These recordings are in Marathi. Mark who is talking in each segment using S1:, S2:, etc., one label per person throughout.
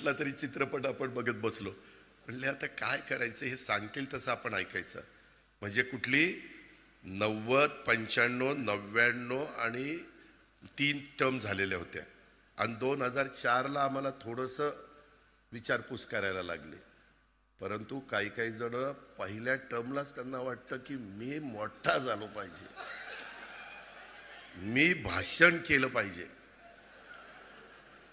S1: कुठला तरी चित्रपट आपण बघत बसलो. म्हणले आता काय करायचं? हे सांगतील तसं आपण ऐकायचं. म्हणजे कुठली? नव्वद पंच्याण्णव नव्याण्णव आणि तीन टर्म झालेल्या होत्या. आणि दोन हजार चारला आम्हाला थोडंसं विचारपूस करायला लागली. परंतु काही काही जण पहिल्या टर्मलाच त्यांना वाटतं की मी मोठा झालो पाहिजे. मी भाषण केलं पाहिजे.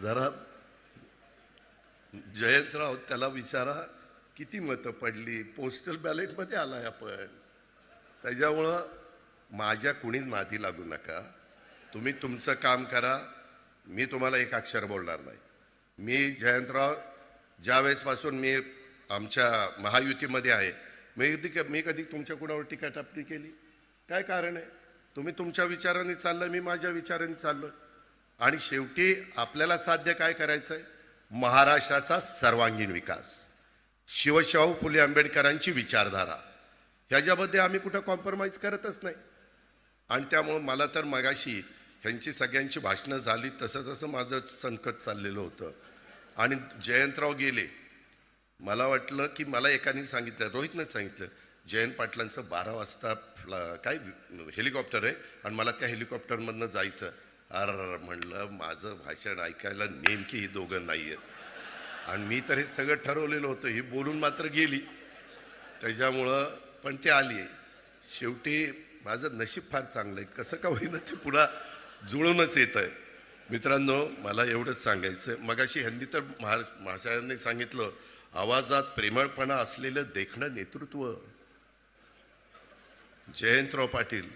S1: जरा जयंतराव त्याला विचारा किती मतं पडली? पोस्टल बॅलेटमध्ये आलाय आपण. त्याच्यामुळं माझ्या कुणीच नादी लागू नका. तुम्ही तुमचं काम करा. मी तुम्हाला एक अक्षर बोलणार नाही. मी जयंतराव ज्या वेळेसपासून मी आमच्या महायुतीमध्ये आहे मी कधी मी कधी तुमच्या कुणावर टीका टापणी केली? काय कारण आहे? तुम्ही तुमच्या विचाराने चाललं मी माझ्या विचाराने चाललो आणि शेवटी आपल्याला साध्य काय करायचं आहे महाराष्ट्राचा सर्वांगीण विकास. शिवशाहू फुले आंबेडकरांची विचारधारा. ह्याच्यामध्ये आम्ही कुठं कॉम्प्रोमाइज करतच नाही. आणि त्यामुळं मला तर मगाशी ह्यांची सगळ्यांची भाषणं झाली तसं तसं माझं संकट चाललेलं होतं. आणि जयंतराव गेले. मला वाटलं की मला एकाने सांगितलं रोहितनं सांगितलं जयंत पाटलांचं बारा वाजता फ्ला- काय हेलिकॉप्टर आहे? आणि मला त्या हेलिकॉप्टरमधनं जायचं. अर म्हणलं माझं भाषण ऐकायला नेमकी ही दोघं नाही आहेत आणि मी तर हे सगळं ठरवलेलं होतं ही बोलून मात्र गेली. त्याच्यामुळं पण ते आली. शेवटी माझं नशीब फार चांगलं आहे. कसं का होईना ते पुन्हा जुळूनच येत आहे मित्रांनो मला एवढंच सांगायचं मगाशी ह्यांनी तर महा महाशयांनी सांगितलं आवाजात प्रेमळपणा असलेलं देखणं नेतृत्व. जयंतराव पाटील